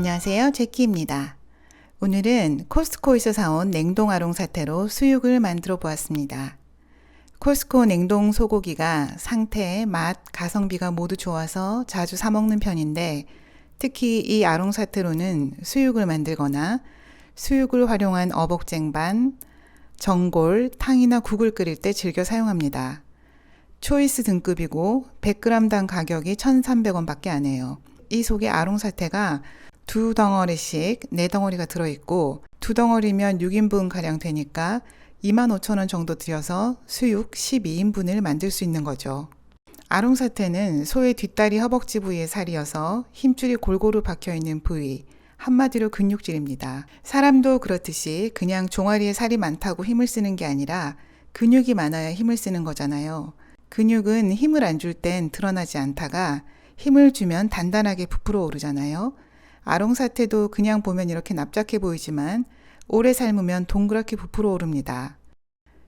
안녕하세요. 제키입니다. 오늘은 코스트코에서 사온 냉동 아롱 사태로 수육을 만들어 보았습니다. 코스트코 냉동 소고기가 상태, 맛, 가성비가 모두 좋아서 자주 사 먹는 편인데 특히 이 아롱 사태로는 수육을 만들거나 수육을 활용한 어복쟁반, 전골, 탕이나 국을 끓일 때 즐겨 사용합니다. 초이스 등급이고 100g당 가격이 1,300원 밖에 안 해요. 이 속에 아롱 사태가 두 덩어리씩 네 덩어리가 들어있고 두 덩어리면 6인분 가량 되니까 25,000원 정도 들여서 수육 12인분을 만들 수 있는 거죠. 아롱 사태는 소의 뒷다리 허벅지 부위의 살이어서 힘줄이 골고루 박혀 있는 부위, 한마디로 근육질입니다. 사람도 그렇듯이 그냥 종아리에 살이 많다고 힘을 쓰는 게 아니라 근육이 많아야 힘을 쓰는 거잖아요. 근육은 힘을 안 줄 땐 드러나지 않다가 힘을 주면 단단하게 부풀어 오르잖아요. 아롱 사태도 그냥 보면 이렇게 납작해 보이지만 오래 삶으면 동그랗게 부풀어 오릅니다.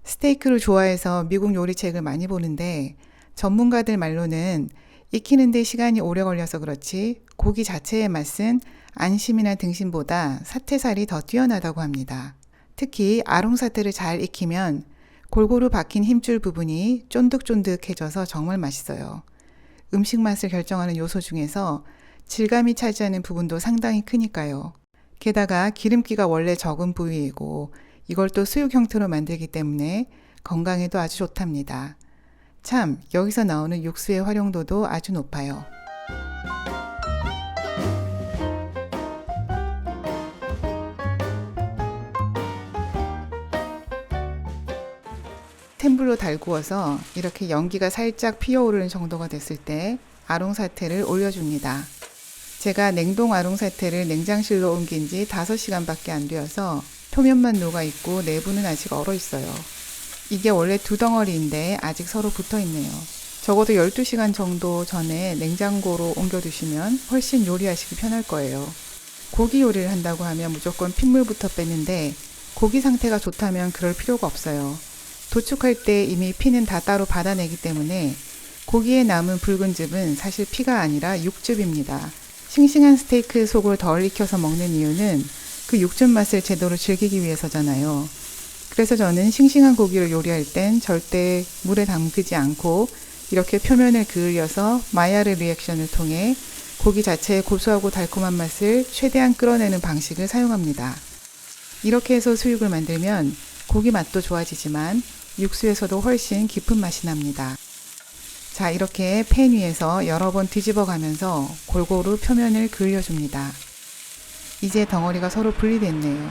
스테이크를 좋아해서 미국 요리책을 많이 보는데 전문가들 말로는 익히는데 시간이 오래 걸려서 그렇지 고기 자체의 맛은 안심이나 등심보다 사태살이 더 뛰어나다고 합니다. 특히 아롱 사태를 잘 익히면 골고루 박힌 힘줄 부분이 쫀득쫀득해져서 정말 맛있어요. 음식 맛을 결정하는 요소 중에서 질감이 차지하는 부분도 상당히 크니까요. 게다가 기름기가 원래 적은 부위이고 이걸 또 수육 형태로 만들기 때문에 건강에도 아주 좋답니다. 참, 여기서 나오는 육수의 활용도도 아주 높아요. 템블로 달구어서 이렇게 연기가 살짝 피어오르는 정도가 됐을 때 아롱 사태를 올려줍니다. 제가 냉동 아롱 사태를 냉장실로 옮긴 지 5시간밖에 안 되어서 표면만 녹아 있고 내부는 아직 얼어 있어요. 이게 원래 두 덩어리인데 아직 서로 붙어 있네요. 적어도 12시간 정도 전에 냉장고로 옮겨두시면 훨씬 요리하시기 편할 거예요. 고기 요리를 한다고 하면 무조건 핏물부터 빼는데 고기 상태가 좋다면 그럴 필요가 없어요. 도축할 때 이미 피는 다 따로 받아내기 때문에 고기에 남은 붉은 즙은 사실 피가 아니라 육즙입니다. 싱싱한 스테이크 속을 덜 익혀서 먹는 이유는 그 육즙 맛을 제대로 즐기기 위해서잖아요. 그래서 저는 싱싱한 고기를 요리할 땐 절대 물에 담그지 않고 이렇게 표면을 그을려서 마야르 리액션을 통해 고기 자체의 고소하고 달콤한 맛을 최대한 끌어내는 방식을 사용합니다. 이렇게 해서 수육을 만들면 고기 맛도 좋아지지만 육수에서도 훨씬 깊은 맛이 납니다. 자, 이렇게 팬 위에서 여러 번 뒤집어 가면서 골고루 표면을 그을려줍니다. 이제 덩어리가 서로 분리됐네요.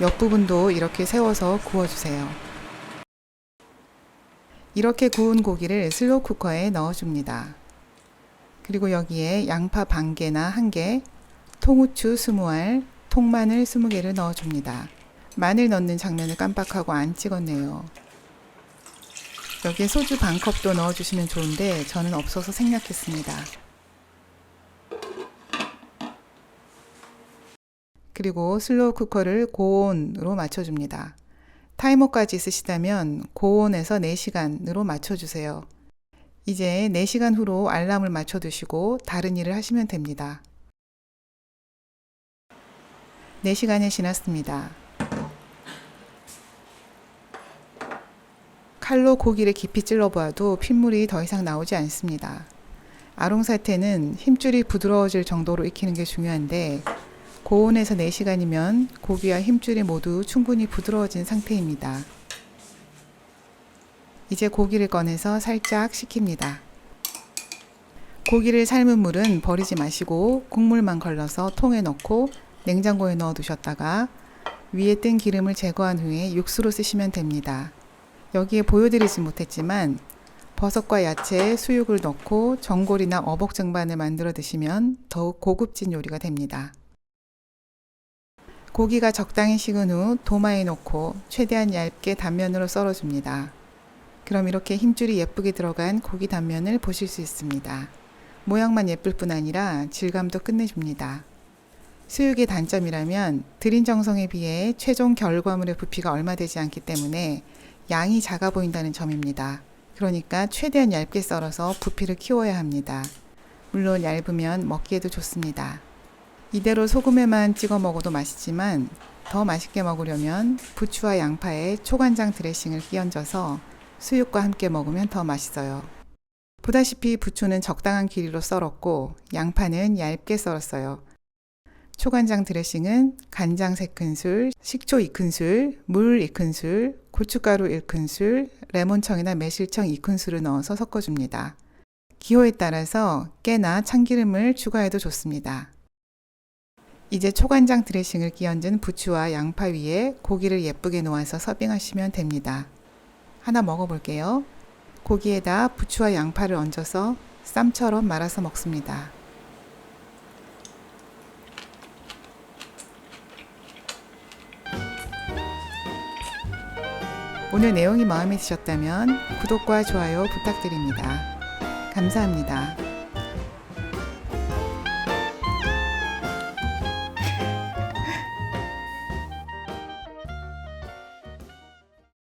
옆부분도 이렇게 세워서 구워주세요. 이렇게 구운 고기를 슬로우 쿠커에 넣어줍니다. 그리고 여기에 양파 반 개나 한 개, 통후추 20알, 통마늘 20개를 넣어줍니다. 마늘 넣는 장면을 깜빡하고 안 찍었네요. 여기에 소주 반 컵도 넣어주시면 좋은데 저는 없어서 생략했습니다. 그리고 슬로우 쿠커를 고온으로 맞춰줍니다. 타이머까지 있으시다면 고온에서 4시간으로 맞춰주세요. 이제 4시간 후로 알람을 맞춰두시고 다른 일을 하시면 됩니다. 4시간이 지났습니다. 칼로 고기를 깊이 찔러보아도 핏물이 더 이상 나오지 않습니다. 아롱 사태는 힘줄이 부드러워질 정도로 익히는 게 중요한데 고온에서 4시간이면 고기와 힘줄이 모두 충분히 부드러워진 상태입니다. 이제 고기를 꺼내서 살짝 식힙니다. 고기를 삶은 물은 버리지 마시고 국물만 걸러서 통에 넣고 냉장고에 넣어 두셨다가 위에 뜬 기름을 제거한 후에 육수로 쓰시면 됩니다. 여기에 보여드리지 못했지만 버섯과 야채, 수육을 넣고 전골이나 어복 쟁반을 만들어 드시면 더욱 고급진 요리가 됩니다. 고기가 적당히 식은 후 도마에 넣고 최대한 얇게 단면으로 썰어줍니다. 그럼 이렇게 힘줄이 예쁘게 들어간 고기 단면을 보실 수 있습니다. 모양만 예쁠 뿐 아니라 질감도 끝내줍니다. 수육의 단점이라면 들인 정성에 비해 최종 결과물의 부피가 얼마 되지 않기 때문에 양이 작아 보인다는 점입니다. 그러니까 최대한 얇게 썰어서 부피를 키워야 합니다. 물론 얇으면 먹기에도 좋습니다. 이대로 소금에만 찍어 먹어도 맛있지만 더 맛있게 먹으려면 부추와 양파에 초간장 드레싱을 끼얹어서 수육과 함께 먹으면 더 맛있어요. 보다시피 부추는 적당한 길이로 썰었고 양파는 얇게 썰었어요. 초간장 드레싱은 간장 3큰술, 식초 2큰술, 물 2큰술, 고춧가루 1큰술, 레몬청이나 매실청 2큰술을 넣어서 섞어줍니다. 기호에 따라서 깨나 참기름을 추가해도 좋습니다. 이제 초간장 드레싱을 끼얹은 부추와 양파 위에 고기를 예쁘게 놓아서 서빙하시면 됩니다. 하나 먹어볼게요. 고기에다 부추와 양파를 얹어서 쌈처럼 말아서 먹습니다. 오늘 내용이 마음에 드셨다면 구독과 좋아요 부탁드립니다. 감사합니다.